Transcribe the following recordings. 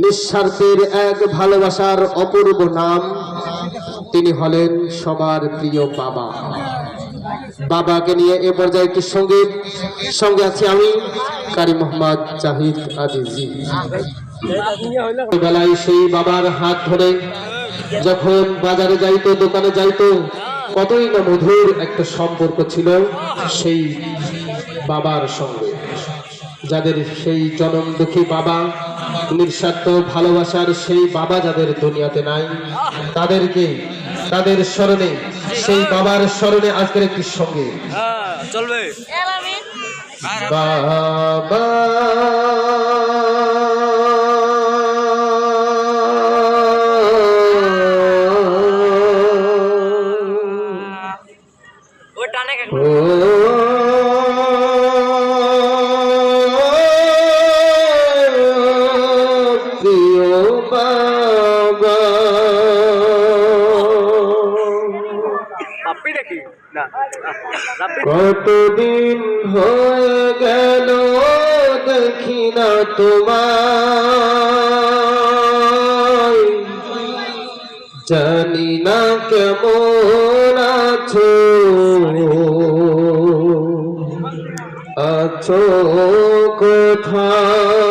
নিঃস্বার্থের এক ভালোবাসার অপূর্ব নাম, তিনি হলেন সবার প্রিয় বাবা। বাবাকে নিয়ে এ পর্যায়ে একটি সংগীত, সঙ্গে আছি আমি, কারি মোহাম্মদ জাহিদ আজিজি। বেলায় সেই বাবার হাত ধরে যখন বাজারে যাইতো, দোকানে যাইতো, কতই না মধুর একটা সম্পর্ক ছিল সেই বাবার সঙ্গে। যাদের সেই জনম দুঃখী বাবা নিঃস্বার্থ ভালোবাসার সেই বাবা যাদের দুনিয়াতে নাই তাদেরকে তাদের স্মরণে সেই বাবার স্মরণে আজকের একটি সঙ্গে। হ্যাঁ চলবে। বাবা। পাপ্পি নাকি? না রাব্বি কতদিন হয়ে গেল দেখি না তোমার জানি না কেমন আছো। আছো কোথায়?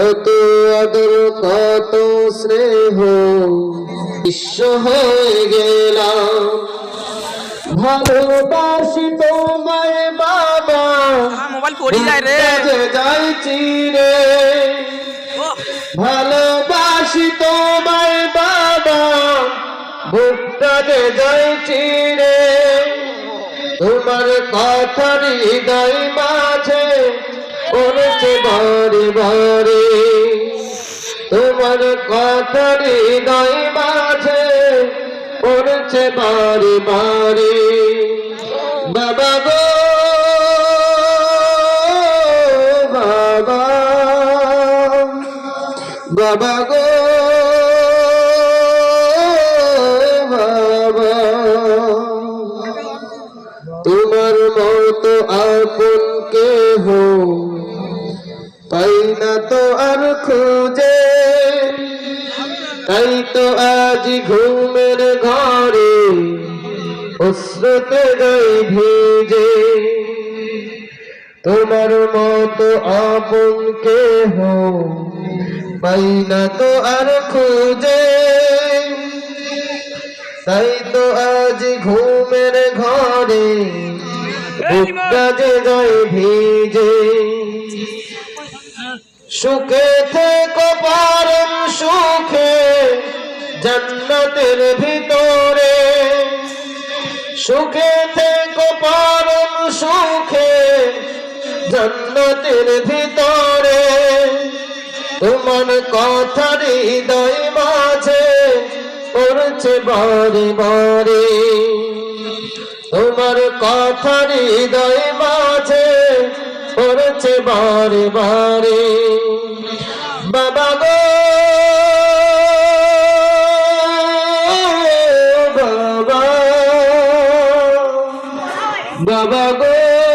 কত আদর কত স্নেহ। বিশ্ব হয়ে গেলাম। ভালোবাসি তোমায় বাবা। আমার মোবাইল পড়ি যায় রে। কাজে যাইছি রে। ও। ভালোবাসি তোমায় বাবা। বুকটাতে যাইছি রে। তোমার কথা হৃদয় মাঝে পড়েছে বারে ভরে। তোমার কথা হৃদয় মাঝে পড়েছে বারে বারে বাবা গো, বাবা বাবা গো, বাবা। তোমার মতো আপন তো আর খুঁজে। তাই তো আজ ঘুমের ঘরে অশ্রুতে গাই ভিজে। তোমার মতো আপন কেহ পাই না তো আর খুঁজে। তাই তো আজ ঘুমের ঘরে যে যায় ভিজে। সুখে থেকো, পারম সুখে, জান্নাতের ভিতরে। সুখে থেকো, পারম সুখে, জান্নাতের ভিতরে। তোমার কথা হৃদয় মাঝে পড়ছে বারে বারে তোমার কথা হৃদয় মাঝে পড়ছে বারে বারে। বাবা গো। বাবা বাবা গো।